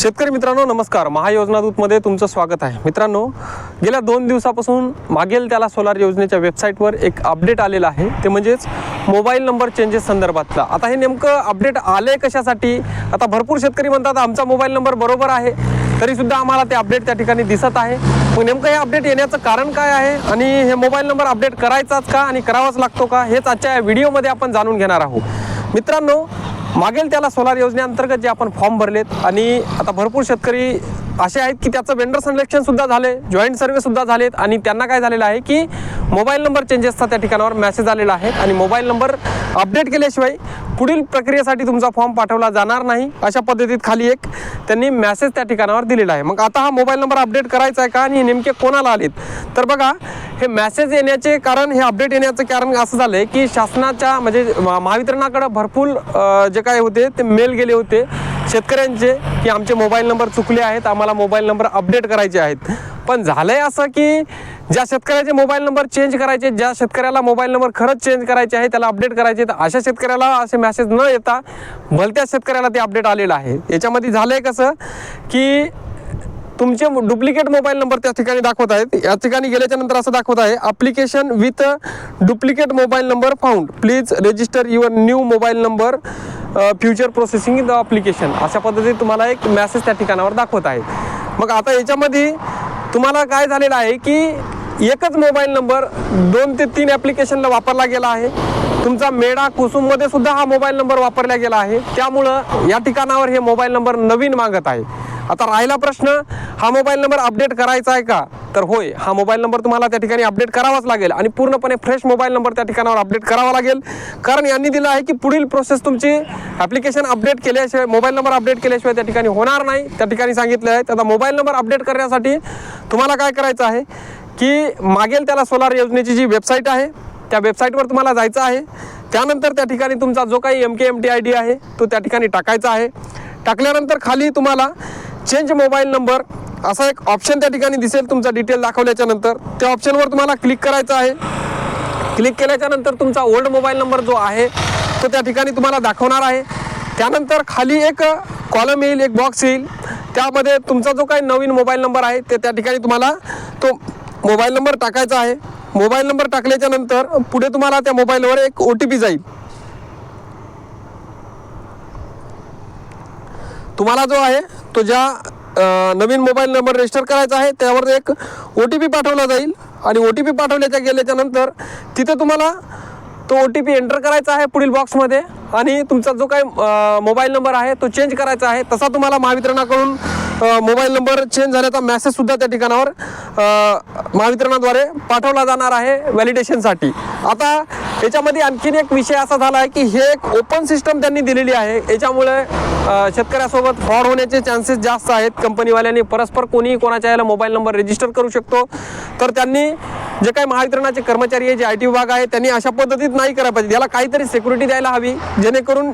शेतकरी मित्रांनो नमस्कार. महायोजना दूतमध्ये तुमचं स्वागत आहे. मित्रांनो गेल्या दोन दिवसापासून मागेल त्याला सोलार योजनेच्या वेबसाईटवर एक अपडेट आलेलं आहे. ते म्हणजेच मोबाईल नंबर चेंजेस संदर्भातला. आता हे नेमकं अपडेट आले कशासाठी? आता भरपूर शेतकरी म्हणतात आमचा मोबाईल नंबर बरोबर आहे. तरीसुद्धा आम्हाला ते अपडेट त्या ठिकाणी दिसत आहे. मग नेमकं हे अपडेट येण्याचं कारण काय आहे? आणि हे मोबाईल नंबर अपडेट करायचाच का आणि करावाच लागतो का? हेच आजच्या या व्हिडिओमध्ये आपण जाणून घेणार आहोत. मित्रांनो मागेल त्याला सोलार योजनेअंतर्गत जे आपण फॉर्म भरलेत. आणि आता भरपूर शेतकरी असे आहेत की त्याचं वेंडर सिलेक्शन सुद्धा झाले जॉईंट सर्वे सुद्धा झालेत. आणि त्यांना काय झालेलं आहे की मोबाईल नंबर चेंजेसचा त्या ठिकाणावर मेसेज आलेला आहे. आणि मोबाईल नंबर अपडेट केल्याशिवाय पुढील प्रक्रियेसाठी तुमचा फॉर्म पाठवला जाणार नाही. अशा पद्धतीत खाली एक त्यांनी मेसेज त्या ठिकाणावर दिलेला आहे. मग आता हा मोबाईल नंबर अपडेट करायचा आहे का? आणि हे नेमके कोणाला आलेत? तर बघा हे मेसेज येण्याचे कारण हे अपडेट येण्याचं कारण असं झालं आहे की शासनाच्या म्हणजे महावितरणाकडं भरपूर जे काय होते ते मेल गेले होते. शेतकऱ्यांचे की आमचे मोबाईल नंबर चुकले आहेत आम्हाला मोबाईल नंबर अपडेट करायचे आहेत. पण झालंय असं की ज्या शेतकऱ्याचे मोबाईल नंबर चेंज करायचे ज्या शेतकऱ्याला मोबाईल नंबर खरंच चेंज करायचे आहे त्याला अपडेट करायचे तर अशा शेतकऱ्याला असे मेसेज न येता भलत्या शेतकऱ्याला ते अपडेट आलेलं आहे. याच्यामध्ये झालं आहे कसं की तुमचे डुप्लिकेट मोबाईल नंबर त्या ठिकाणी दाखवत आहेत. या ठिकाणी गेल्याच्यानंतर असं दाखवत आहे application with duplicate mobile number found please register your new mobile number future processing in the application अशा पद्धतीने तुम्हाला एक मेसेज त्या ठिकाणावर दाखवत आहे. मग आता याच्यामध्ये तुम्हाला काय झालेलं आहे की एकच मोबाईल नंबर दोन ते तीन ॲप्लिकेशनला वापरला गेला आहे. तुमचा मेडा कुसुममध्ये सुद्धा हा मोबाईल नंबर वापरला गेला आहे. त्यामुळं या ठिकाणावर हे मोबाईल नंबर नवीन मागत आहे. आता राहिला प्रश्न हा मोबाईल नंबर अपडेट करायचा आहे का? तर होय हा मोबाईल नंबर तुम्हाला त्या ठिकाणी अपडेट करावाच लागेल आणि पूर्णपणे फ्रेश मोबाईल नंबर त्या ठिकाणावर अपडेट करावा लागेल. कारण यांनी दिलं आहे की पुढील प्रोसेस तुमची ॲप्लिकेशन अपडेट केल्याशिवाय मोबाईल नंबर अपडेट केल्याशिवाय त्या ठिकाणी होणार नाही. त्या ठिकाणी सांगितलं आहे. त्याचा मोबाईल नंबर अपडेट करण्यासाठी तुम्हाला काय करायचं आहे? की मागेल त्याला सोलार योजनेची जी वेबसाईट आहे त्या वेबसाईटवर तुम्हाला जायचं आहे. त्यानंतर त्या ठिकाणी तुमचा जो काही M K M T I D आहे तो त्या ठिकाणी टाकायचा आहे. टाकल्यानंतर खाली तुम्हाला चेंज मोबाईल नंबर असा एक ऑप्शन त्या ठिकाणी दिसेल तुमचा डिटेल दाखवल्याच्या नंतर. त्या ऑप्शनवर तुम्हाला क्लिक करायचं आहे. क्लिक केल्याच्यानंतर तुमचा ओल्ड मोबाईल नंबर जो आहे तो त्या ठिकाणी तुम्हाला दाखवणार आहे. त्यानंतर खाली एक कॉलम येईल एक बॉक्स येईल. त्यामध्ये तुमचा जो काही नवीन मोबाईल नंबर आहे ते त्या ठिकाणी तुम्हाला तो मोबाईल नंबर टाकायचा आहे. मोबाईल नंबर टाकल्याच्या नंतर पुढे तुम्हाला त्या मोबाईलवर एक ओ टी पी जाईल. तुम्हाला जो आहे तो ज्या नवीन मोबाईल नंबर रजिस्टर करायचा आहे त्यावर एक ओ टी पी पाठवला जाईल. आणि ओ टी पी पाठवल्याच्या गेल्याच्यानंतर तिथे तुम्हाला तो ओ टी पी एंटर करायचा आहे पुढील बॉक्समध्ये आणि तुमचा जो काही मोबाईल नंबर आहे तो चेंज करायचा आहे. तसा तुम्हाला महावितरणाकडून मोबाईल नंबर चेंज झाल्याचा मॅसेजसुद्धा त्या ठिकाणावर महावितरणाद्वारे पाठवला जाणार आहे व्हॅलिडेशनसाठी आता याच्यामध्ये आणखीन एक विषय असा झाला आहे की हे एक ओपन सिस्टम त्यांनी दिलेली आहे. याच्यामुळे शेतकऱ्यासोबत फ्रॉड होण्याचे चान्सेस जास्त आहेत. कंपनीवाल्यांनी परस्पर कोणीही कोणाच्या याला मोबाईल नंबर रजिस्टर करू शकतो. तर त्यांनी जे काही महावितरणाचे कर्मचारी आहे जे आय टी विभाग आहे त्यांनी अशा पद्धतीत नाही करायला पाहिजे. याला काहीतरी सिक्युरिटी द्यायला हवी जेणेकरून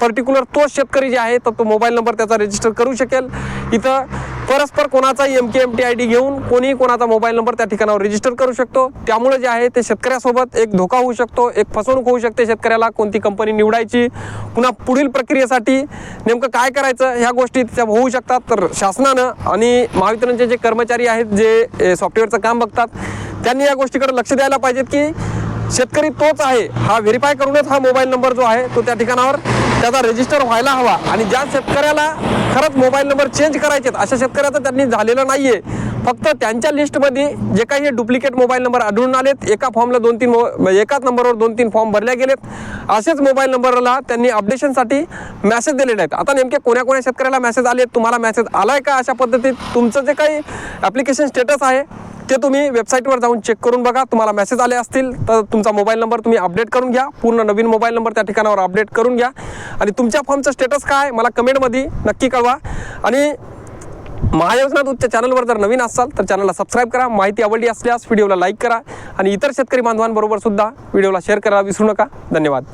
पर्टिक्युलर तोच शेतकरी जे आहे तर तो मोबाईल नंबर त्याचा रजिस्टर करू शकेल. इथं परस्पर कोणाचा M K M T I D घेऊन कोणीही कोणाचा मोबाईल नंबर त्या ठिकाणावर रजिस्टर करू शकतो. त्यामुळे जे आहे ते शेतकऱ्यासोबत एक धोका होऊ शकतो एक फसवणूक होऊ शकते शेतकऱ्याला कोणती कंपनी निवडायची पुन्हा पुढील प्रक्रियेसाठी नेमकं काय करायचं ह्या गोष्टी त्या होऊ शकतात. तर शासनानं आणि महावितरणचे जे कर्मचारी आहेत जे सॉफ्टवेअरचं काम बघतात त्यांनी या गोष्टीकडे लक्ष द्यायला पाहिजेत की शेतकरी तोच आहे. हा व्हेरीफाय करूनच हा मोबाईल नंबर जो आहे तो त्या ठिकाणावर त्याचा रजिस्टर व्हायला हवा. आणि ज्या शेतकऱ्याला खरंच मोबाईल नंबर चेंज करायचे आहेत, अशा शेतकऱ्याचं त्यांनी झालेलं नाहीये. फक्त त्यांच्या लिस्टमध्ये जे काही हे डुप्लिकेट मोबाईल नंबर आढळून आलेत एका फॉर्मला दोन तीन मो एकाच नंबरवर दोन तीन फॉर्म भरल्या गेलेत. असेच मोबाईल नंबरला त्यांनी अपडेशनसाठी मेसेज दिलेले आहेत. आता नेमके कोण्या कोण्या शेतकऱ्याला मेसेज आले तुम्हाला मेसेज आलाय का अशा पद्धतीत? तुमचं जे काही ॲप्लिकेशन स्टेटस आहे ते तुम्ही वेबसाईटवर जाऊन चेक करून बघा. तुम्हाला मेसेज आले असतील तर तुमचा मोबाईल नंबर तुम्ही अपडेट करून घ्या. पूर्ण नवीन मोबाईल नंबर त्या ठिकाणावर अपडेट करून घ्या. आणि तुमच्या फॉर्मचं स्टेटस काय मला कमेंटमध्ये नक्की कळवा. आणि महायोजना उच्च चॅनलवर जर नवीन असाल तर चॅनलला सबस्क्राईब करा. माहिती आवडली असल्यास व्हिडिओला लाईक करा. आणि इतर शेतकरी बांधवांबरोबर सुद्धा व्हिडिओला शेअर करायला विसरू नका. धन्यवाद.